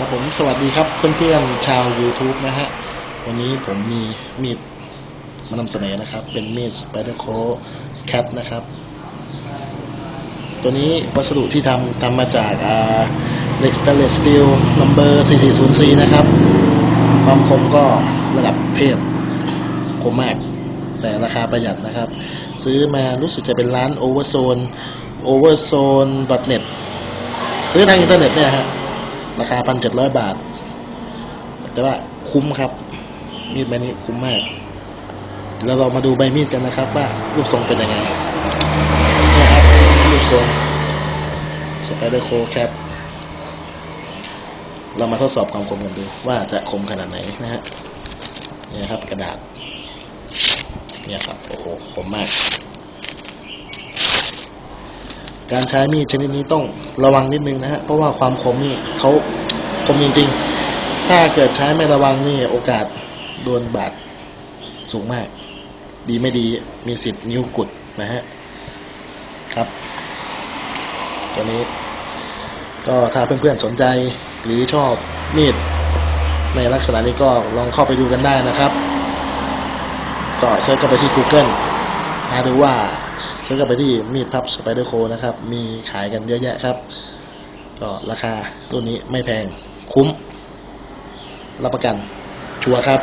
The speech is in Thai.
ครับผมสวัสดีครับเพื่อนๆชาว YouTube นะฮะ วันนี้ผมมีมีดมานำเสนอนะครับ เป็นมีด Spider c o Cat นะครับ ตัวนี้วัสดุที่ทำทำมาจากอ่าเหล็ก stainless steel number 4404 นะครับ ความคมก็ระดับเทพคมมาก แต่ราคาประหยัดนะครับ ซื้อมารู้สึกจะเป็นร้าน Overzone Overzone net ซื้อทางอินเทอร์เน็ตเนี่ยฮะ ราคาพันเจ็ดร้อยบาท แต่ว่าคุ้มครับ มีดใบนี้คุ้มมาก แล้วเรามาดูใบมีดกันนะครับว่ารูปทรงเป็นยังไงนี่ครับรูปทรงสไปเดอร์โคแคปเรามาทดสอบความคมกันดูว่าจะคมขนาดไหนนะฮะนี่ครับกระดาษเนี่ยครับโอ้โหคมมาก การใช้มีดชนิดนี้ต้องระวังนิดนึงนะฮะเพราะว่าความคมนี่เขาคมจริงๆ ถ้าเกิดใช้ไม่ระวังนี่โอกาสโดนบาดสูงมาก ดีไม่ดีมีสิทธิ์นิ้วกุดนะฮะครับตัวนี้ ก็ถ้าเพื่อนๆสนใจหรือชอบมีดในลักษณะนี้ก็ลองเข้าไปดูกันได้นะครับ ก็เซิร์ชเข้าไปที่ Google หาดูว่า ซิร์ชเข้าไปที่มีดพับสไปเดอร์โคนะครับ มีขายกันเยอะแยะครับ ก็ราคาตัวนี้ไม่แพงคุ้ม รับประกัน ชัวร์ครับ